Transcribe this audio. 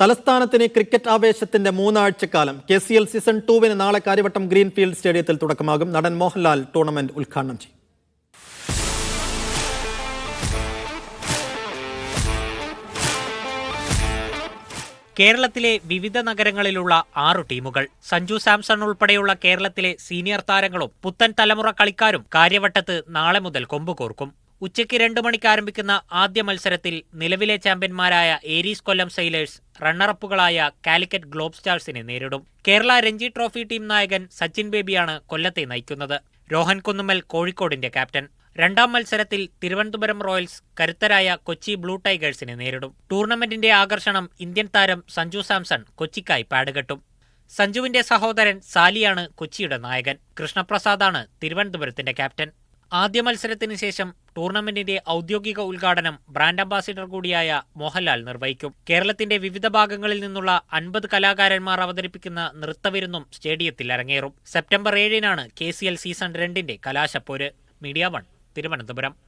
തലസ്ഥാനത്തിന് cricket ആവേശത്തിന്റെ മൂന്നാഴ്ചക്കാലം K C L season ടൂവിന് നാളെ കാര്യവട്ടം ഗ്രീൻഫീൽഡ് സ്റ്റേഡിയത്തിൽ തുടക്കമാകും. നടൻ മോഹൻലാൽ ടൂർണമെന്റ് ഉദ്ഘാടനം ചെയ്യും. കേരളത്തിലെ വിവിധ നഗരങ്ങളിലുള്ള ആറു ടീമുകൾ സഞ്ജു സാംസൺ ഉൾപ്പെടെയുള്ള കേരളത്തിലെ സീനിയർ താരങ്ങളും പുത്തൻ തലമുറ കളിക്കാരും കാര്യവട്ടത്ത് നാളെ മുതൽ കൊമ്പുകോർക്കും. ഉച്ചയ്ക്ക് രണ്ടു മണിക്ക് ആരംഭിക്കുന്ന ആദ്യ മത്സരത്തിൽ നിലവിലെ ചാമ്പ്യന്മാരായ ഏരീസ് കൊല്ലം സെയിലേഴ്സ് റണ്ണറപ്പുകളായ കാലിക്കറ്റ് ഗ്ലോബ് സ്റ്റാർസിനെ നേരിടും. കേരള രഞ്ജി ട്രോഫി ടീം നായകൻ സച്ചിൻ ബേബിയാണ് കൊല്ലത്തെ നയിക്കുന്നത്. രോഹൻ കുന്നുമ്മൽ കോഴിക്കോടിന്റെ ക്യാപ്റ്റൻ. രണ്ടാം മത്സരത്തിൽ തിരുവനന്തപുരം റോയൽസ് കരുത്തരായ കൊച്ചി ബ്ലൂ ടൈഗേഴ്സിനെ നേരിടും. ടൂർണമെന്റിന്റെ ആകർഷണം ഇന്ത്യൻ താരം സഞ്ജു സാംസൺ കൊച്ചിക്കായി പാടുകെട്ടും. സഞ്ജുവിന്റെ സഹോദരൻ സാലിയാണ് കൊച്ചിയുടെ നായകൻ. കൃഷ്ണപ്രസാദാണ് തിരുവനന്തപുരത്തിന്റെ ക്യാപ്റ്റൻ. ആദ്യ മത്സരത്തിന് ശേഷം ടൂർണമെന്റിന്റെ ഔദ്യോഗിക ഉദ്ഘാടനം ബ്രാൻഡ് അംബാസിഡർ കൂടിയായ മോഹൻലാൽ നിർവഹിക്കും. കേരളത്തിന്റെ വിവിധ ഭാഗങ്ങളിൽ നിന്നുള്ള അൻപത് കലാകാരന്മാർ അവതരിപ്പിക്കുന്ന നൃത്തവിരുന്നും സ്റ്റേഡിയത്തിൽ അരങ്ങേറും. സെപ്റ്റംബർ ഏഴിനാണ് കെ സീസൺ രണ്ടിന്റെ കലാശപ്പോര്. Media one Thiruvananthapuram.